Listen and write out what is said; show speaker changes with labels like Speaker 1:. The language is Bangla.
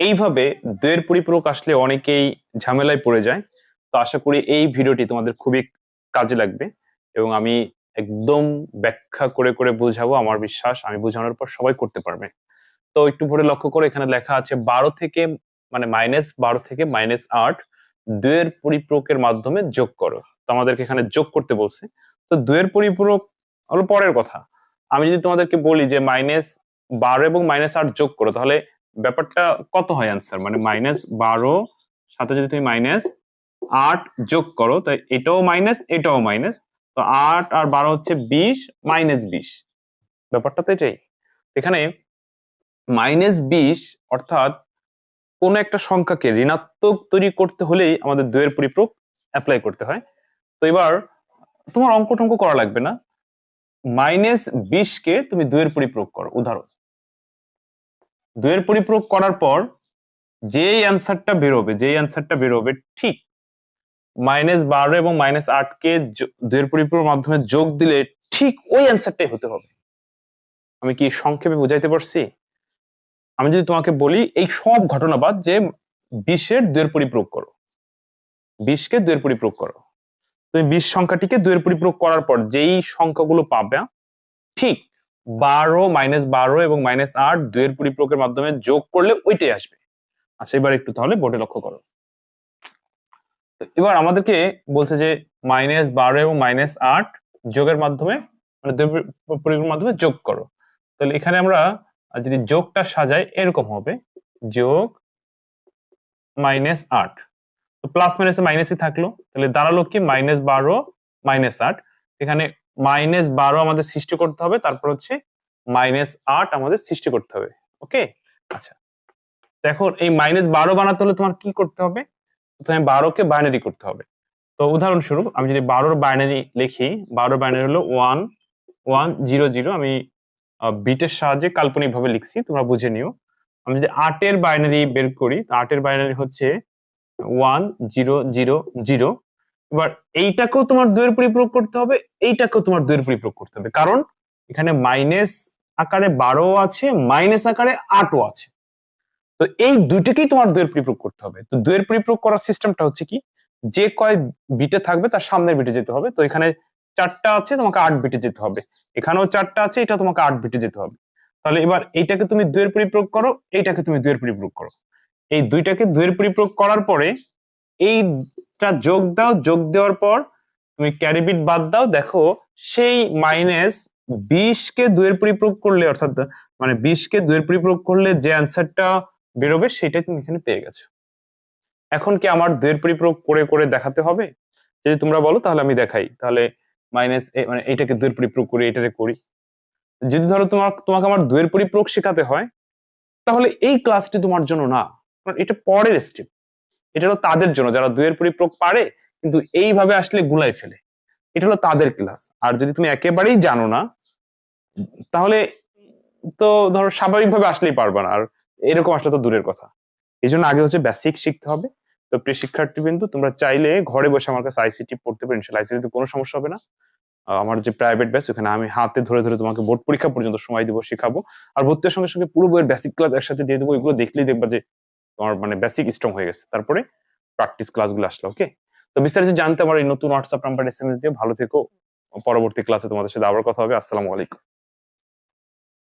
Speaker 1: এইভাবে দুয়ের পরিপূরক আসলে অনেকেই ঝামেলায় পড়ে যায়। তো আশা করি এই ভিডিওটি তোমাদের খুবই কাজে লাগবে এবং আমি একদম ব্যাখ্যা করে করে বোঝাবো আমার বিশ্বাস। আমি বোঝানোর পর সবাই করতে পারবে। তো একটু ভরে লক্ষ্য করো এখানে লেখা আছে বারো থেকে মানে মাইনাস বারো থেকে মাইনাস আট দুয়ের পরিপূরকের মাধ্যমে যোগ করো। তো আমাদেরকে এখানে যোগ করতে বলছে। তো দুয়ের পরিপূরক হলো পরের কথা। আমি যদি তোমাদেরকে বলি যে মাইনাস বারো এবং মাইনাস আট যোগ করো, তাহলে ব্যাপারটা কত হয় অ্যান্সার মানে মাইনাস বারো, সাথে যদি তুমি মাইনাস আট যোগ করো তো এটাও মাইনাস এটাও মাইনাস তো আট আর বারো হচ্ছে বিশ মাইনাস বিশ। ব্যাপারটা তো এটাই। এখানে মাইনাস বিশ অর্থাৎ কোন একটা সংখ্যাকে ঋণাত্মক তৈরি করতে হলেই আমাদের দুয়ের পরিপূরক অ্যাপ্লাই করতে হয়। তো এবার তোমার অঙ্ক টঙ্ক করা লাগবে না। মাইনাস বিশকে তুমি দুয়ের পরিপূরক করো। উদাহরণ। দুয়ের পরিপূরক করার পর যেই অ্যান্সারটা বেরোবে, যেই অ্যান্সারটা বেরোবে ঠিক মাইনাস বারো এবং মাইনাস আটকে দুয়ের পরিপূরক মাধ্যমে যোগ দিলে ঠিক ওই অ্যান্সারটাই হতে হবে। আমি কি সংক্ষেপে বুঝাইতে পারছি? আমি যদি তোমাকে বলি এই সব ঘটনাবাদ যে বিশের দুয়ের পরিপূরক করো, বিশকে দুয়ের পরিপূরক করো। তুমি বিশ সংখ্যাটিকে দুয়ের পরিপূরক করার পর যেই সংখ্যাগুলো পাবে, ঠিক বারো মাইনাস বারো এবং মাইনাস আট দুয়ের পরিপূরকের মাধ্যমে যোগ করলে ওইটাই আসবে। আচ্ছা এবার একটু তাহলে বোর্ডে লক্ষ্য করো। এবার আমাদেরকে বলছে যে মাইনাস বারো এবং মাইনাস আট যোগের মাধ্যমে মানে দুই মাধ্যমে যোগ করো। তাহলে এখানে আমরা যদি যোগটা সাজাই, এরকম হবে, যোগ মাইনাস আট। তো প্লাস মাইনাসে মাইনাসই থাকল, তাহলে দাঁড়াল কি? মাইনাস বারো মাইনাস আট। এখানে মাইনাস বারো আমাদের সৃষ্টি করতে হবে, তারপর হচ্ছে মাইনাস আট আমাদের সৃষ্টি করতে হবে, ওকে? আচ্ছা। এখন এই মাইনাস বারো বানাতে হলে তোমার কি করতে হবে? প্রথমে বারোকে বাইনারি করতে হবে। তো উদাহরণস্বরূপ, আমি যদি বারোর বাইনারি লিখি, বারোর বাইনারি হলো ওয়ান ওয়ান জিরো জিরো আমি বিটের সাহায্যে কাল্পনিকভাবে লিখছি, তোমরা বুঝে নিও। আমি যদি আটের বাইনারি বের করি, তো আটের বাইনারি হচ্ছে ওয়ান জিরো জিরো জিরো এবার এইটাকেও তোমার দুয়ের পরিপূরক করতে হবে, এইটাকেও তোমার দুয়ের পরিপূরক করতে হবে। কারণ এখানে মাইনাস আকারে বারো আছে মাইনাস আকারে আটও আছে। তো এই দুইটাকেই তোমার দুয়ের পরিপূরক করতে হবে। তো দুয়ের পরিপূরক করার সিস্টেমটা হচ্ছে কি? যে কয় বিটে থাকবে তার সামনের বিটে যেতে হবে। তো এখানে চারটা আছে, তোমাকে আট বিটে যেতে হবে। এখানেও চারটা আছে এটা তোমাকে আট বিটে যেতে হবে। তাহলে এবার এইটাকে তুমি দুয়ের পরিপূরক করো, এইটাকে তুমি দুয়ের পরিপূরক করো। এই দুইটাকে দুয়ের পরিপূরক করার পরে এইটা যোগ দাও, যোগ দেওয়ার পর তুমি ক্যারিবিট বাদ দাও। দেখো, সেই মাইনাস বিশ কে দুয়ের পরিপূরক করলে, অর্থাৎ মানে বিশ কে দুয়ের পরিপূরক করলে যে অ্যান্সারটা বেরোবে, সেটাই তুমি এখানে পেয়ে গেছো। এখন কি আমার দুয়ের পরিপূরক করে করে দেখাতে হবে? যদি তোমরা বলো, তাহলে আমি দেখাই। তাহলে মাইনাস মানে এইটাকে দুয়ের পরিপূরক করি, এটাকে করি। যদি ধরো তোমার তোমাকে আমার দুয়ের পরিপূরক শেখাতে হয়, তাহলে এই ক্লাসটি তোমার জন্য না। কারণ এটা পরের স্টেপ এটা হলো তাদের জন্য, যারা দুয়ের পরিপূরক পারে, কিন্তু এইভাবে আসলে গুলাই ফেলে। এটা হলো তাদের ক্লাস আর যদি তুমি একেবারেই জানো না, তাহলে তো ধরো স্বাভাবিকভাবে আসলেই পারবে না। আর এরকম আসলে তো দূরের কথা। এই জন্য আগে হচ্ছে বেসিক শিখতে হবে। তো প্রিয় শিক্ষার্থী বিন্দু তোমরা চাইলে ঘরে বসে আমার কাছে আইসিটি পড়তে পারো। ইনশাল্লাহ আইসিটি কোনো সমস্যা হবে না। আমার যে প্রাইভেট ব্যাচ ওখানে আমি হাতে ধরে ধরে তোমাকে বোর্ড পরীক্ষা পর্যন্ত সময় দিব, শেখাবো। আর ভর্তির সঙ্গে সঙ্গে পুরো বইয়ের বেসিক ক্লাস একসাথে দিয়ে দেবো। এগুলো দেখলেই দেখবা যে তোমার মানে বেসিক স্ট্রং হয়ে গেছে। তারপরে প্র্যাকটিস ক্লাসগুলো আসলো ওকে তো বিস্তারিত জানতে আমার এই নতুন WhatsApp number S M S দিয়ে। ভালো থেকো। পরবর্তী ক্লাসে তোমাদের সাথে আবার কথা হবে। আসসালামু আলাইকুম।